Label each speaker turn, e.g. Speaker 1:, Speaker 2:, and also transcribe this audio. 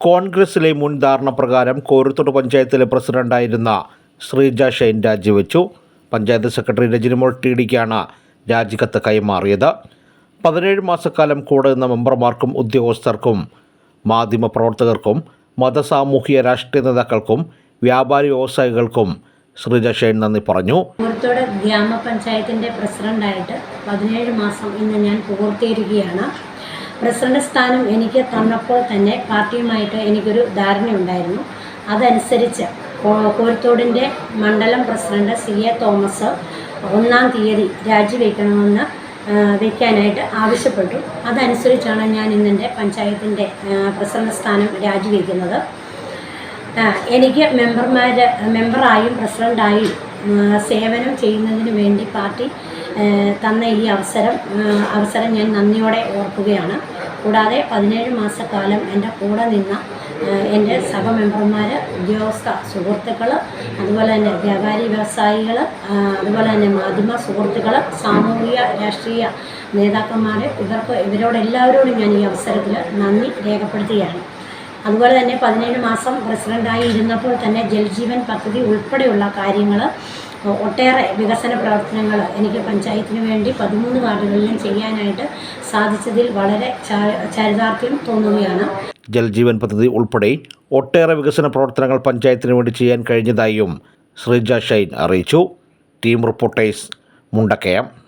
Speaker 1: കോൺഗ്രസിലെ മുൻ ധാരണ പ്രകാരം കോരുത്തോട് പഞ്ചായത്തിലെ പ്രസിഡന്റായിരുന്ന ശ്രീജ ഷൈൻ രാജിവെച്ചു. പഞ്ചായത്ത് സെക്രട്ടറി രജനിമോൾ ടി ഡിക്കാണ് രാജിക്കത്ത് കൈമാറിയത്. പതിനേഴ് മാസക്കാലം കൂടെ നിന്ന മെമ്പർമാർക്കും ഉദ്യോഗസ്ഥർക്കും മാധ്യമപ്രവർത്തകർക്കും മതസാമൂഹിക രാഷ്ട്രീയ നേതാക്കൾക്കും വ്യാപാരി വ്യവസായികൾക്കും ശ്രീജ ഷൈൻ നന്ദി പറഞ്ഞു.
Speaker 2: ഗ്രാമപഞ്ചായത്തിന്റെ പ്രസിഡന്റായിട്ട് പതിനേഴ് മാസം ഇന്ന് ഞാൻ പൂർത്തീകരിക്കുകയാണ് പ്രസിഡന്റ് സ്ഥാനം എനിക്ക് തന്നപ്പോൾ തന്നെ പാർട്ടിയുമായിട്ട് എനിക്കൊരു ധാരണയുണ്ടായിരുന്നു അതനുസരിച്ച് കോഴിത്തോടിന്റെ മണ്ഡലം പ്രസിഡന്റ് സി എ തോമസ് ഒന്നാം തീയതി രാജിവെക്കണമെന്ന് വയ്ക്കാനായിട്ട് ആവശ്യപ്പെട്ടു. അതനുസരിച്ചാണ് ഞാൻ ഇന്നെന്റെ പഞ്ചായത്തിന്റെ പ്രസിഡന്റ് സ്ഥാനം രാജിവെക്കുന്നത്. എനിക്ക് മെമ്പർമാർ മെമ്പറായും പ്രസിഡന്റായും സേവനം ചെയ്യുന്നതിന് വേണ്ടി പാർട്ടി തന്ന ഈ അവസരം അവസരം ഞാൻ നന്ദിയോടെ ഓർക്കുകയാണ്. കൂടാതെ പതിനേഴ് മാസക്കാലം എന്റെ കൂടെ നിന്ന എന്റെ സഹമെമ്പർമാർ ഉദ്യോഗസ്ഥ സുഹൃത്തുക്കൾ അതുപോലെ തന്നെ വ്യാപാരി വ്യവസായികൾ അതുപോലെ തന്നെ മാധ്യമ സുഹൃത്തുക്കൾ സാമൂഹിക രാഷ്ട്രീയ നേതാക്കന്മാർ ഇവർക്ക് ഇവരോടെല്ലാവരോടും ഞാൻ ഈ അവസരത്തിൽ നന്ദി രേഖപ്പെടുത്തുകയാണ്. അതുപോലെ തന്നെ പതിനേഴ് മാസം പ്രസിഡന്റായി ഇരുന്നപ്പോൾ തന്നെ ജൽജീവൻ പദ്ധതി ഉൾപ്പെടെയുള്ള കാര്യങ്ങൾ ഒട്ടേറെ വികസന പ്രവർത്തനങ്ങൾ എനിക്ക് പഞ്ചായത്തിന് വേണ്ടി പതിമൂന്ന് വാർഡുകളിലും ചെയ്യാനായിട്ട് സാധിച്ചതിൽ വളരെ ചരിതാർത്ഥ്യം തോന്നുകയാണ്.
Speaker 1: ജൽജീവൻ പദ്ധതി ഉൾപ്പെടെ ഒട്ടേറെ വികസന പ്രവർത്തനങ്ങൾ പഞ്ചായത്തിന് വേണ്ടി ചെയ്യാൻ കഴിഞ്ഞതായും ശ്രീജ ഷൈൻ അറിയിച്ചു. Team reporters Mundakkayam.